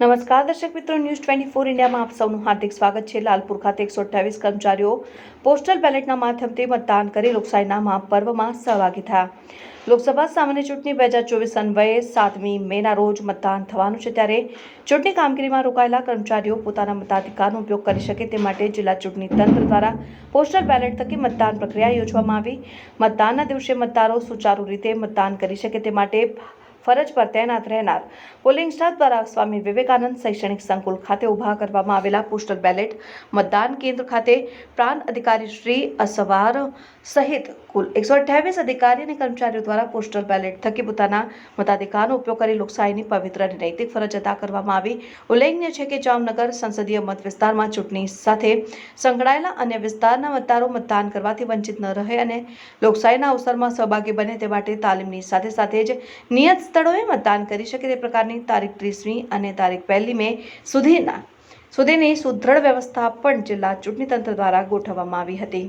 નમસ્કાર, દર્શક મિત્રો ન્યૂઝ ટ્વેન્ટી ફોર ઇન્ડિયામાં આપ સૌનું હાર્દિક સ્વાગત છે. લાલપુર ખાતે એકસો અઠ્યાવીસ કર્મચારીઓ પોસ્ટલ બેલેટના માધ્યમથી મતદાન કરી લોકશાહીના મહાપર્વમાં સહભાગી થયા. લોકસભા સામાન્ય ચૂંટણી બે હજાર ચોવીસ અન્વયે સાતમી મેના રોજ મતદાન થવાનું છે ત્યારે ચૂંટણી કામગીરીમાં રોકાયેલા કર્મચારીઓ પોતાના મતાધિકારનો ઉપયોગ કરી શકે તે માટે જિલ્લા ચૂંટણી તંત્ર દ્વારા પોસ્ટલ બેલેટ થકી મતદાન પ્રક્રિયા યોજવામાં આવી. મતદાનના દિવસે મતદારો સુચારુ રીતે મતદાન કરી શકે તે માટે ફરજ પર તૈનાત રહેનાર પોલિંગ સ્ટાફ દ્વારા સ્વામી વિવેકાનંદ શૈક્ષણિક સંકુલ ખાતે ઊભા કરવામાં આવેલા પોસ્ટલ બેલેટ મતદાન કેન્દ્ર ખાતે પ્રાંત અધિકારી શ્રી અસવાર સહિત કુલ એકસો અઠ્યાવીસ અધિકારી અને કર્મચારીઓ દ્વારા પોસ્ટલ બેલેટ થકી પોતાના મતાધિકારનો ઉપયોગ કરી લોકશાહીની પવિત્ર અને નૈતિક ફરજ અદા કરવામાં આવી. ઉલ્લેખનીય છે કે જામનગર સંસદીય મત વિસ્તારમાં ચૂંટણી સાથે સંકળાયેલા અન્ય વિસ્તારના મતદારો મતદાન કરવાથી વંચિત ન રહે અને લોકશાહીના અવસરમાં સહભાગી બને તે માટે તાલીમની સાથે સાથે જ નિયત સ્થળોએ મતદાન કરી શકે તે પ્રકારની તારીખ ત્રીસમી અને તારીખ પહેલી મે સુધીના, સુધીની સુદૃઢ વ્યવસ્થા પણ જિલ્લા ચૂંટણી તંત્ર દ્વારા ગોઠવવામાં આવી હતી.